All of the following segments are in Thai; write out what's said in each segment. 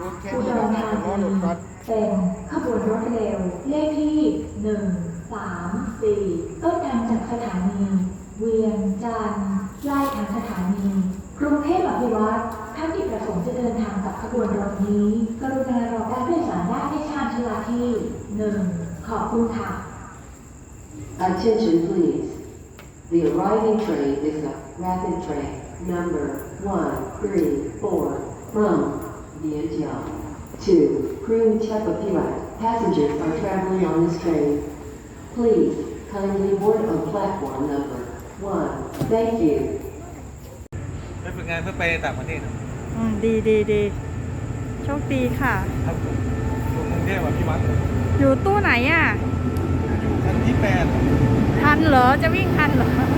รถแค่นี้แล้วนะผมว่ารถบัสเป็นขบวนรถเร็ว เลขที่1 3 4ต้นทางจากสถานี เวียงจันทร์ปลายทางสถานีกรุงเทพอภิวัตรท่านที่ประสงค์จะเดินทางกับขบวนรถนี้ กรุณารอการโดยสารได้ในชานชลาที่1ขอบคุณค่ะ Attention please. The arriving train is a rapid train number 134 from Vientiane to Krung Chepapirat. Passengers are traveling on this train. Please kindly board on platform number 1. Thank you. ไปฝึกงานเพื่อไปต่างประเทศครับอืมดีดีดีโชคดีค่ะ ครับผมอยู่กรุงเทพอะพี่วัดอยู่ตู้ไหนอะ อยู่ชั้นที่แปดทันเหรอ จะวิ่งทันเหรออุ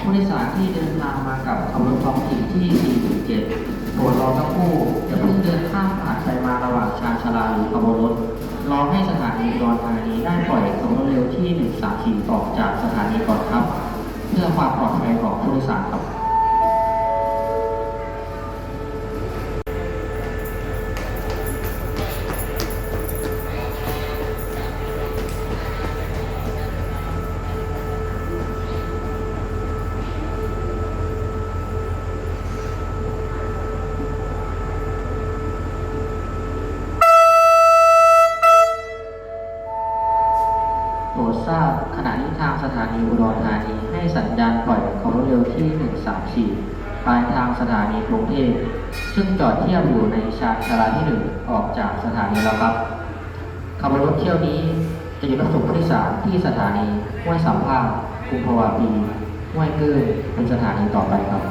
ผู้โดยสารที่เดินทางมากับขบวนท้องถิ่นที่ 47โปรดรอสักครู่อย่าเพิ่งเดินข้ามผ่านไปมาระหว่างชานชาลาหรือขบวนรถ รอให้สถานีอุดรธานีได้ปล่อยรถเร็วที่ 134 ออกจากสถานีก่อนครับ เพื่อความปลอดภัยของผู้โดยสารครับ ทราบขณะนี้ทางสถานีอุดรธานีให้สัญญาณปล่อยของรถเร็วที่ 134 ปลายทางสถานีกรุงเทพซึ่งจอดเทียบอยู่ในชานชาลาที่ 1 ออกจากสถานีแล้วครับขบวนรถเที่ยวนี้จะหยุดรับส่งผู้โดยสารที่สถานีห้วยสามภาคกรุงพะวาปีห้วยเกิ้งเป็นสถานีต่อไปครับ